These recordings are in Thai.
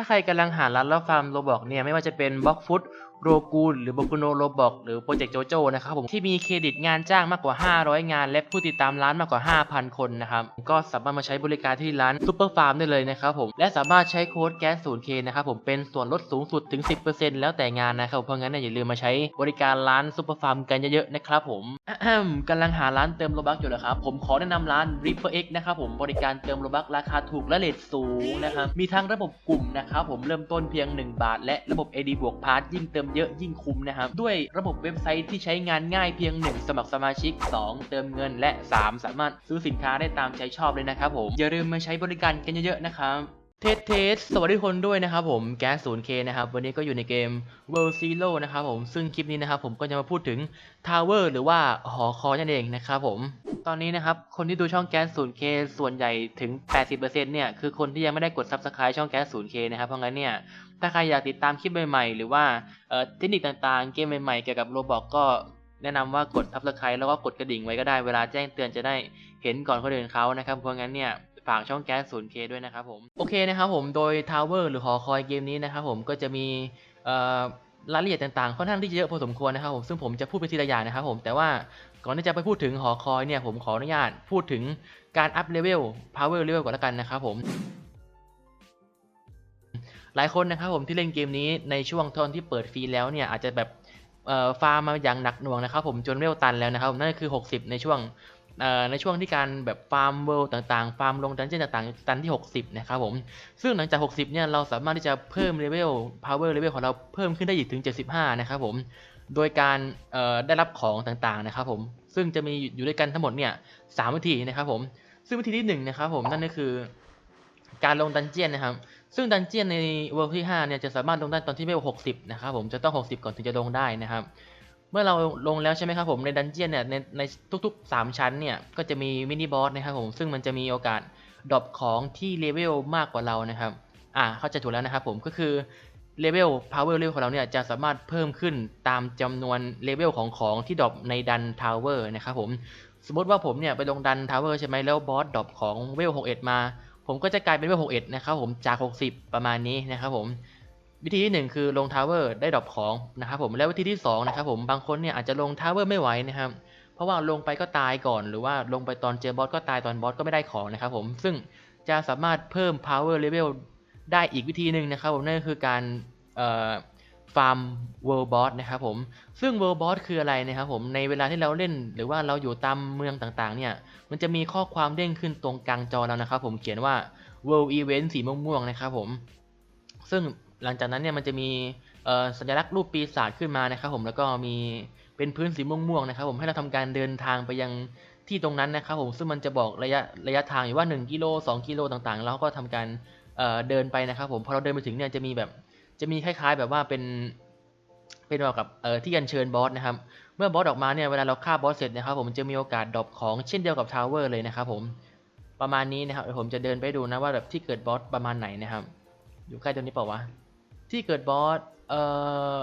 ถ้าใครกำลังหาร้านรับฟาร์มโรบอกเนี่ยไม่ว่าจะเป็นบล็อกฟุต โรกูลหรือ b o ก u โนโรบอกหรือโปรเจกต์โจโจนะครับผมที่มีเครดิตงานจ้างมากกว่า 500 งาน และผู้ติดตามร้านมากกว่า 5,000 คนนะครับก็สามารถมาใช้บริการที่ร้านซูเปอร์ฟาร์มได้เลยนะครับผมและสามารถใช้โค้ดแก๊ส 0K นย์เคนะครับผมเป็นส่วนลดสูงสุดถึง 10%แล้วแต่งานนะครับเพราะงั้นอย่าลืมมาใช้บริการร้านซูเปอร์ฟาร์มกันเยอะๆนะครับผมอะแฮมกำลังหาร้านเติมโลบักอยู่เหรอครับผมขอแนะนำร้าน Ripper X นะครับผมบริการเติมโลบักราคาถูกและเรทสูงนะครับมีทั้งระบบกลุ่มนะครับผมเริ่มต้นเพียง 1 บาท และระบบ AD บวกพาร์ทยิ่งเติมเยอะยิ่งคุ้มนะครับ ด้วยระบบเว็บไซต์ที่ใช้งานง่ายเพียง 1 สมัครสมาชิก 2 เติมเงินและ 3 สามารถซื้อสินค้าได้ตามใจชอบเลยนะครับผมอย่าลืมมาใช้บริการกันเยอะๆนะครับ เทสเทสสวัสดีทุกคนด้วยนะครับผมแก๊ส 0K นย์เคนะครับ วันนี้ก็อยู่ในเกม World Zero นะครับผมซึ่งคลิปนี้นะครับผมก็จะมาพูดถึง Tower หรือว่าหอคอยนั่นเองนะครับผม ตอนนี้นะครับ คนที่ดูช่องแก๊ส 0K ส่วนใหญ่ถึง 80%เนี่ย คือคนที่ยังไม่ได้กด Subscribe ช่องแก๊ส 0K นย์เคนะครับ เพราะงั้นเนี่ย ถ้าใครอยากติดตามคลิปใหม่ๆ หรือว่าเอ่อเทคนิคต่างๆ เกมใหม่ๆ เกี่ยวกับโรบอกก็แนะนำว่ากด Subscribe แล้วก็กดกระดิ่งไว้ก็ได้เวลาแจ้งเตือนจะได้เห็นก่อนคนอื่นเขานะครับเพราะงั้นเนี่ย ฝากช่องแก๊ส 0K ด้วยนะครับผม โอเคนะครับผมโดย Tower หรือหอคอยเกมนี้นะครับผมก็จะมีรายละเอียดต่างๆ ค่อนข้างที่จะเยอะพอสมควรนะครับผมซึ่งผมจะพูดไปทีละอย่างนะครับผมแต่ว่าก่อนที่จะไปพูดถึงหอคอยเนี่ยผมขออนุญาตพูดถึงการอัพเลเวล power level ก่อนละกันนะครับผมหลายคนนะครับผมที่เล่นเกมนี้ในช่วงตอนที่เปิดฟรีแล้วเนี่ยอาจจะแบบฟาร์มมาอย่างหนักหน่วงนะครับผมจนเวลตันแล้วนะครับผมนั่นคือ 60 ในช่วง ในช่วงที่การแบบฟาร์มเวลต่างๆ ฟาร์มลงดันเจี้ยนต่างๆตันที่ 60 นะครับผม ซึ่งหลังจาก 60 เนี่ย เราสามารถที่จะเพิ่มเลเวล power level ของเราเพิ่มขึ้นได้อีกถึง 75 นะครับผม โดยการได้รับของต่างๆ นะครับผม ซึ่งจะมีอยู่ด้วยกันทั้งหมดเนี่ยสามวิธีนะครับผม ซึ่งวิธีที่หนึ่งนะครับผมนั่นก็คือ การลงดันเจียนนะครับ ซึ่งดันเจียนในเวลที่5เนี่ยจะสามารถลงได้ตอนที่เวล60 นะครับผม จะต้อง 60 ก่อนถึงจะลงได้นะครับ เมื่อเราลงแล้วใช่ไหมครับผมในดันเจียนเนี่ยในในทุกๆ 3 ชั้นเนี่ยก็จะมีมินิบอสนะครับผมซึ่งมันจะมีโอกาสดรอปของที่เลเวลมากกว่าเรานะครับอ่าเข้าใจถูกแล้วนะครับผมก็คือเลเวล power level ของเราเนี่ยจะสามารถเพิ่มขึ้นตามจำนวนเลเวลของของที่ดรอปในดันทาวเวอร์นะครับผมสมมติว่าผมเนี่ยไปลงดันทาวเวอร์ใช่ไหมแล้วบอสดรอปของเวล61 มา ผมก็จะกลายเป็นเวล61นะครับผมจาก 60 ประมาณนี้นะครับผม วิธีที่ 1 คือลงทาวเวอร์ได้ดรอปของนะครับผมแล้ววิธีที่2นะครับผมบางคนเนี่ยอาจจะลงทาวเวอร์ไม่ไหวนะครับเพราะว่าลงไปก็ตายก่อนหรือว่าลงไปตอนเจอบอสก็ตายตอนบอสก็ไม่ได้ของนะครับผมซึ่งจะสามารถเพิ่ม power level ได้อีกวิธีหนึ่งนะครับผมนั่นก็คือการฟาร์ม world boss นะครับผมซึ่ง world boss คืออะไรนะครับผมในเวลาที่เราเล่นหรือว่าเราอยู่ตามเมืองต่างๆเนี่ยมันจะมีข้อความเด้งขึ้นตรงกลางจอแล้วนะครับผมเขียนว่า world event สีม่วงๆนะครับผมซึ่ง หลังจากนั้นเนี่ยมันจะมีสัญลักษณ์รูปปีศาจขึ้นมานะครับผมแล้วก็มีเป็นพื้นสีม่วงๆนะครับผมให้เราทำการเดินทางไปยังที่ตรงนั้นนะครับผมซึ่งมันจะบอกระยะระยะทางอยู่ว่า 1กิโล2กิโลต่างๆ แล้วก็ทำการเเดินไปนะครับผมพอเราเดินไปถึงเนี่ยจะมีแบบจะมีคล้ายๆ แบบว่าเป็นเป็นแบบกับที่อัญเชิญบอสนะครับเมื่อบอสออกมาเนี่ยเวลาเราฆ่าบอสเสร็จนะครับผมจะมีโอกาสดรอปของเช่นเดียวกับทาวเวอร์เลยนะครับผมประมาณนี้นะครับผมจะเดินไปดูนะว่าแบบที่เกิดบอสประมาณไหนนะครับ อยู่ใกล้ตรงนี้เปล่าวะ ที่เกิดบอสเอ่อ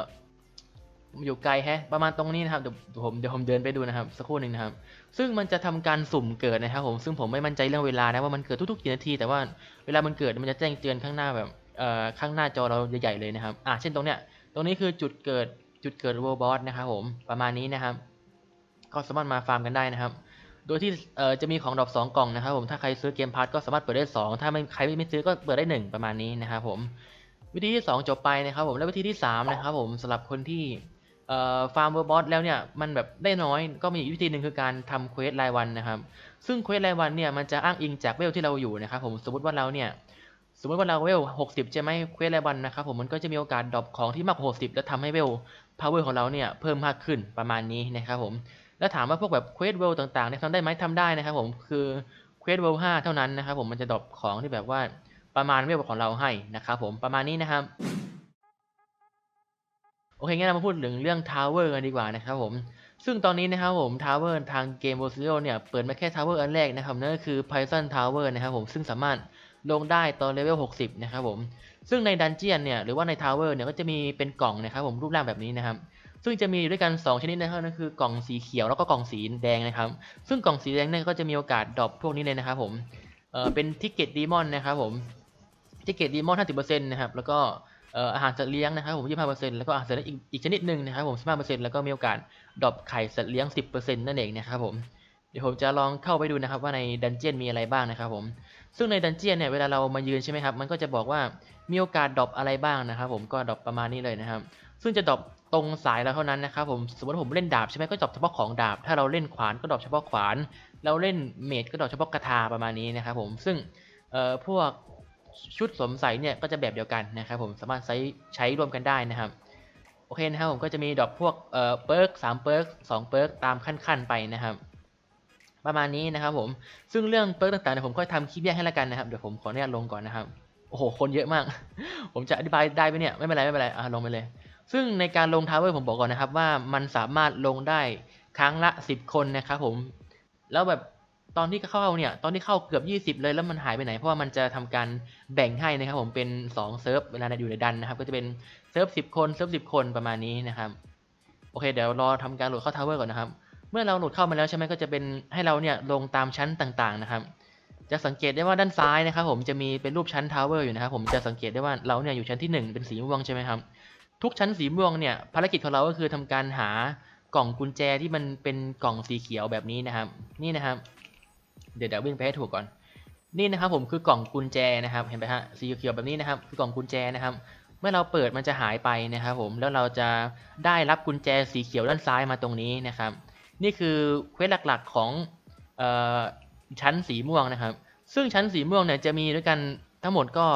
อยู่ไกลแฮะ ประมาณตรงนี้นะครับเดี๋ยวผมเดี๋ยวผมเดินไปดูนะครับสักครู่หนึ่งนะครับ ซึ่งมันจะทำการสุ่มเกิดนะครับผมซึ่งผมไม่มั่นใจเรื่องเวลานะว่ามันเกิดทุกๆกี่นาที แต่ว่าเวลามันเกิดมันจะแจ้งเตือนข้างหน้าแบบเอ่อข้างหน้าจอเราใหญ่ๆเลยนะครับอะเช่นตรงเนี้ยตรงนี้คือจุดเกิดจุดเกิดโรบอสนะครับผมประมาณนี้นะครับ ก็สามารถมาฟาร์มกันได้นะครับ โดยที่เอ่อจะมีของดรอปสองกล่องนะครับผมถ้าใครซื้อเกมพาร์ทก็สามารถเปิดได้ 2 ถ้าไม่ใครไม่ซื้อก็เปิดได้ 1 ประมาณนี้นะครับผม วิธีที่ 2 จบไปนะครับผมและวิธีที่ 3 นะครับผมสำหรับคนที่ฟาร์มเวอร์บอสแล้วเนี่ยมันแบบได้น้อยก็มีอีกวิธีหนึ่งคือการทำเควสรายวันนะครับ ซึ่งเควสรายวันเนี่ยมันจะอ้างอิงจากเวลที่เราอยู่นะครับผมสมมติว่าเราเนี่ยสมมติว่าเราเวล 60 ใช่ไหมเควสรายวันนะครับผมมันก็จะมีโอกาสดรอปของที่มากกว่า60 แล้วทำให้เวล power ของเราเนี่ยเพิ่มมากขึ้นประมาณนี้นะครับผมแล้วถามว่าพวกแบบเควสเวลต่างๆเนี่ยทำได้ไหมทำได้นะครับผมคือเควสเวล5เท่านั้นนะครับผมมันจะดรอปของที่แบบว่า ประมาณเวลของเราให้นะครับผมประมาณนี้นะครับโอเคงั้นเรามาพูดถึงเรื่องทาวเวอร์กันดีกว่านะครับผมซึ่งตอนนี้นะครับผมทาวเวอร์ทางเกม w o r z e r o เนี่ยเปิดมาแค่ทาวเวอร์อันแรกนะครับนั่นก็คือ Python Tower นะครับผมซึ่งสามารถลงได้ตอนเลเวล 60 นะครับผม ซึ่งในดันเจียนเนี่ยหรือว่าในทาวเวอร์เนี่ยก็จะมีเป็นกล่องนะครับผมรูปร่างแบบนี้นะครับ ซึ่งจะมีด้วยกัน 2 ชนิดนะครับนั่นคือกล่องสีเขียวแล้วก็กล่องสีแดงนะครับ ซึ่งกล่องสีแดงเนี่ยก็จะมีโอกาสดรอปพวกนี้เลยนะครับผมเอ่อเป็นทิกเก็ตดีมอนนะครับผม ทิเกตดีมอน50%นะครับ แล้วก็อาหารสัตว์เลี้ยงนะครับผม25%แล้วก็อาหารสัตว์เลี้ยงอีกอีกชนิดหนึ่งนะครับผม15%แล้วก็มีโอกาสดรอปไข่สัตว์เลี้ยง10%นั่นเองนะครับผมเดี๋ยวผมจะลองเข้าไปดูนะครับว่าในดันเจียนมีอะไรบ้างนะครับผม ซึ่งในดันเจียนเนี่ยเวลาเรามายืนใช่ไหมครับ มันก็จะบอกว่ามีโอกาสดรอปอะไรบ้างนะครับผมก็ดรอปประมาณนี้เลยนะครับ ซึ่งจะดรอปตรงสายเราเท่านั้นนะครับผมสมมติผมเล่นดาบใช่ไหมก็ดรอปเฉพาะของดาบ ถ้าเราเล่นขวานก็ดรอปเฉพาะขวาน เราเล่นเมจก็ดรอปเฉพาะกระทาประมาณนี้นะครับผมซึ่งพวก ชุดสวมใส่เนี่ยก็จะแบบเดียวกันนะครับผมสามารถใช้ใช้รวมกันได้นะครับโอเคนะครับผมก็จะมีดอปพวกเอ่อเปิร์กสามเปิร์กสองเปิร์กตามขั้นๆไปนะครับ ประมาณนี้นะครับผมซึ่งเรื่องเปิร์กต่างๆเนี่ยผมก็ทำคลิปแยกให้ล้วกันนะครับเดี๋ยวผมขออนุญาตลงก่อนนะครับโอ้โหคนเยอะมาก ผมจะอธิบายได้ไหมเนี่ยไม่เป็นไรไม่เป็นไรอะลงไปเลย ซึ่งในการลงทาวเวอร์ผมบอกก่อนนะครับว่ามันสามารถลงได้ครั้งละ 10 คนนะครับผมแล้วแบบ ตอนที่เข้าเนี่ย ตอนที่เข้าเกือบ 20 เลยแล้วมันหายไปไหน เพราะว่ามันจะทำการแบ่งให้นะครับผมเป็น 2 เซิร์ฟเวลาอยู่ในดันนะครับ ก็จะเป็นเซิร์ฟ 10 คนเซิร์ฟ 10 คนประมาณนี้นะครับ โอเค เดี๋ยวรอทำการโหลดเข้าทาวเวอร์ก่อนนะครับ เมื่อเราโหลดเข้ามาแล้วใช่ไหมก็จะเป็นให้เราเนี่ยลงตามชั้นต่างๆนะครับ จะสังเกตได้ว่าด้านซ้ายนะครับ ผมจะมีเป็นรูปชั้นทาวเวอร์อยู่นะครับ ผมจะสังเกตได้ว่าเราเนี่ยอยู่ชั้นที่ 1 เป็นสีม่วงใช่ไหมครับ ทุกชั้นสีม่วงเนี่ยภารกิจของเราก็คือทำการหากล่องกุญแจที่มันเป็นกล่องสีเขียวแบบนี้นะครับ นี่นะครับ เดี๋ยวเดี๋ยววิ่งไปให้ถูกก่อน นี่นะครับผมคือกล่องกุญแจนะครับ เห็นไหมฮะ สีเขียวแบบนี้นะครับ คือกล่องกุญแจนะครับ เมื่อเราเปิดมันจะหายไปนะครับผม แล้วเราจะได้รับกุญแจสีเขียวด้านซ้ายมาตรงนี้นะครับ นี่คือเควสหลักๆของออชั้นสีม่วงนะครับ ซึ่งชั้นสีม่วงเนี่ยจะมีด้วยกันทั้งหมดก็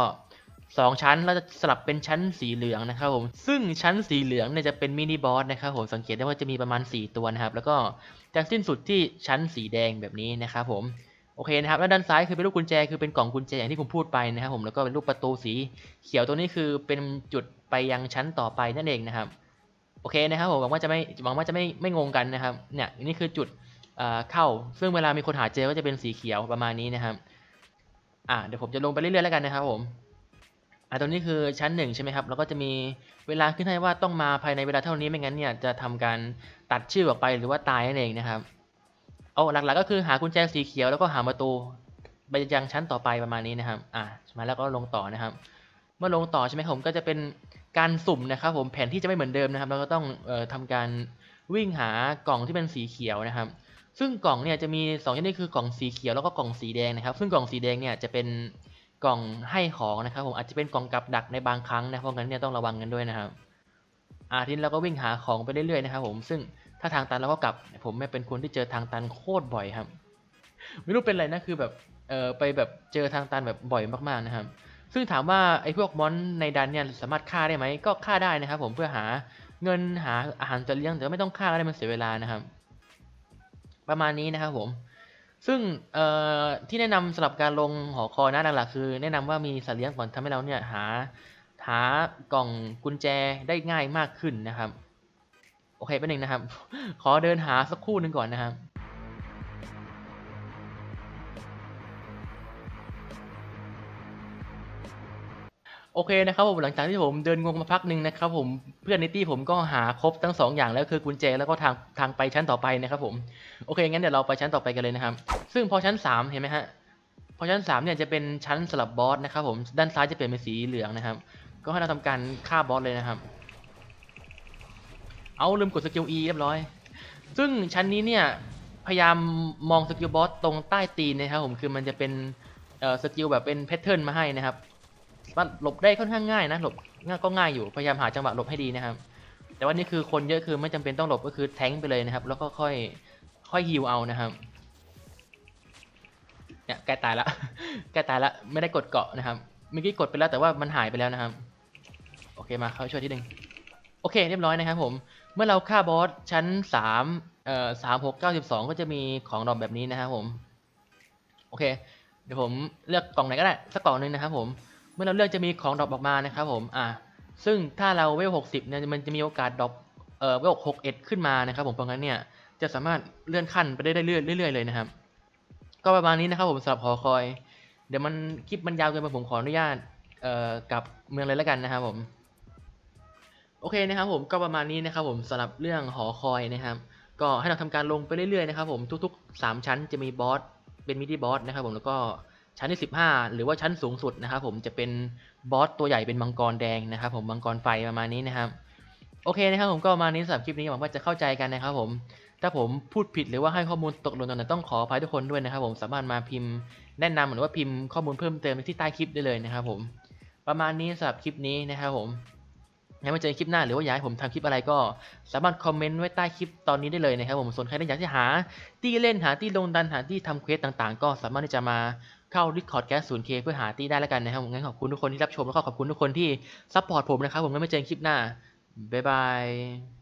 2ชั้นแล้วจะสลับเป็นชั้นสีเหลืองนะครับผมซึ่งชั้นสีเหลืองเนี่ยจะเป็นมินิบอสนะครับผมสังเกตได้ว่าจะมีประมาณ 4 ตัวนะครับ แล้วก็จะสิ้นสุดที่ชั้นสีแดงแบบนี้นะครับผม อเคนะครับ แล้วด้านซ้ายคือเป็นรูปกุญแจ คือเป็นกล่องกุญแจอย่างที่ผมพูดไปนะครับผมแล้วก็เป็นรูปประตูสีเขียวตัวนี้คือเป็นจุดไปยังชั้นต่อไปนั่นเองนะครับ โอเคนะครับผมหวังว่าจะไม่หวังว่าจะไม่ไม่งงกันนะครับ เนี่ยนี่คือจุดเเข้า ซึ่งเวลามีคนหาเจอก็จะเป็นสีเขียวประมาณนี้นะครับ อ่าเดี๋ยวผมจะลงไปเรื่อยๆแล้วกันนะครับผมอ่าตรงนี้คือชั้นหนึ่งใช่ไหมครับ แล้วก็จะมีเวลาขึ้นให้ว่าต้องมาภายในเวลาเท่านี้ไม่งั้นเนี่ยจะทำการตัดชื่อออกไปหรือว่าตายนั่นเองนะครับ เอาหลักๆก็คือหากุญแจสีเขียวแล้วก็หาประตูไปยังชั้นต่อไปประมาณนี้นะครับ อ่ามาแล้วก็ลงต่อนะครับ เมื่อลงต่อใช่ไหมผมก็จะเป็นการสุ่มนะครับ ผมแผนที่จะไม่เหมือนเดิมนะครับ เราก็ต้องเอ่อทำการวิ่งหากล่องที่เป็นสีเขียวนะครับ ซึ่งกล่องเนี่ยจะมีสองชนิดคือกล่องสีเขียวแล้วก็กล่องสีแดงนะครับ ซึ่งกล่องสีแดงเนี่ยจะเป็นกล่องให้ของนะครับผมอาจจะเป็นกล่องกับดักในบางครั้งนะเพราะงั้นเนี่ยต้องระวังกันด้วยนะครับอาทิตย์เราก็วิ่งหาของไปเรื่อยๆนะครับผมซึ่ง ถ้าทางตันเราก็กลับ ผมไม่เป็นคนที่เจอทางตันโคตรบ่อยครับ ไม่รู้เป็นไรนะคือแบบเออไปแบบเจอทางตันแบบบ่อยมากๆนะครับ ซึ่งถามว่าไอ้พวกมอนในดันเนี่ยสามารถฆ่าได้ไหมก็ฆ่าได้นะครับ ผมเพื่อหาเงินหาอาหารจะเลี้ยงแต่ไม่ต้องฆ่าก็ได้มันเสียเวลานะครับ ประมาณนี้นะครับผมซึ่งเอ่อที่แนะนำสำหรับการลงหอคอยนะหลักๆคือ แนะนำว่ามีสัตว์เลี้ยงก่อนทำให้เราเนี่ยหาหากล่องกุญแจได้ง่ายมากขึ้นนะครับ โอเคแป๊บนึงนะครับ ขอเดินหาสักครู่หนึ่งก่อนนะครับโอเคนะครับผมหลังจากที่ผมเดินงงมาพักหนึ่งนะครับผมเพื่อนในตี้ผมก็หาครบทั้งสองอย่างแล้วคือกุญแจแล้วก็ทางทางไปชั้นต่อไปนะครับผมโอเคงั้นเดี๋ยวเราไปชั้นต่อไปกันเลยนะครับ ซึ่งพอชั้นสามเห็นไหมฮะพอชั้นสามเนี่ยจะเป็นชั้นสลับบอสนะครับผมด้านซ้ายจะเปลี่ยนเป็นสีเหลืองนะครับ ก็ให้เราทำการฆ่าบอสเลยนะครับ เอาลืมกดสกิล E เรียบร้อย ซึ่งชั้นนี้เนี่ย พยายามมองสกิลบอสตรงใต้ตีนนะครับผมคือมันจะเป็นสกิลแบบเป็นแพทเทิร์นมาให้นะครับมันหลบได้ค่อนข้างง่ายนะหลบง่ายก็ง่ายอยู่พยายามหาจังหวะหลบให้ดีนะครับ แต่ว่านี่คือคนเยอะคือไม่จำเป็นต้องหลบก็คือแทงค์ไปเลยนะครับ แล้วก็ค่อยค่อยฮิวเอานะครับเนี่ยใกล้ตายละใกล้ตายละไม่ได้กดเกาะนะครับเมื่อกี้กดไปแล้วแต่ว่ามันหายไปแล้วนะครับ โอเคมาเข้าช่วยทีหนึ่ง โอเคเรียบร้อยนะครับผม เมื่อเราฆ่าบอสชั้นสามเอ่อสามหกเก้าสิบสองก็จะมีของดรอปแบบนี้นะครับผม โอเค เดี๋ยวผมเลือกกล่องไหนก็ได้สักกล่องหนึ่งนะครับผม เมื่อเราเลือกจะมีของดรอปออกมานะครับผม อ่า ซึ่งถ้าเราเวล60เนี่ยมันจะมีโอกาสดรอปเอ่อเวล61ขึ้นมานะครับผมเพราะงั้นเนี่ยจะสามารถเลื่อนขั้นไปได้เรื่อยๆเรื่อยเลยนะครับ ก็ประมาณนี้นะครับผมสำหรับหอคอย เดี๋ยวมันคลิปมันยาวเกินไปผมขออนุญาตเอ่อกับเมืองเลยแล้วกันนะครับผม โอเคนะครับผมก็ประมาณนี้นะครับผมสำหรับเรื่องหอคอยนะครับ ก็ให้เราทำการลงไปเรื่อยๆนะครับผมทุกๆ 3 ชั้นจะมีบอสเป็นมินิบอสนะครับผมแล้วก็ชั้นที่ 15 หรือว่าชั้นสูงสุดนะครับผมจะเป็นบอสตัวใหญ่เป็นมังกรแดงนะครับผมมังกรไฟประมาณนี้นะครับโอเคนะครับผมก็ประมาณนี้สำหรับคลิปนี้หวังว่าจะเข้าใจกันนะครับผมถ้าผมพูดผิดหรือว่าให้ข้อมูลตกหล่นตรงไหนต้องขออภัยทุกคนด้วยนะครับผมสามารถมาพิมพ์แนะนำหรือว่าพิมพ์ข้อมูลเพิ่มเติมที่ใต้คลิปได้เลยนะครับผมประมาณนี้สำหรับคลิปนี้นะครับผม งไม่เจอคลิปหน้าหรือว่าอยากให้ผมทำคลิปอะไรก็ สามารถคอมเมนต์ไว้ใต้คลิปตอนนี้ได้เลยนะครับผมส่วนใครที่อยากที่หาที่เล่นหาที่ลงดันหาที่ทำเควสต่างๆ ก็สามารถที่จะมาเข้า Discord แก๊สศูนย์เคเพื่อหาที่ได้แล้วกันนะครับผมงั้นขอบคุณทุกคนที่รับชมแล้วก็ขอบคุณทุกคนที่ซัพพอร์ตผมนะครับผมงั้นไม่เจอกันคลิปหน้าบ๊ายบาย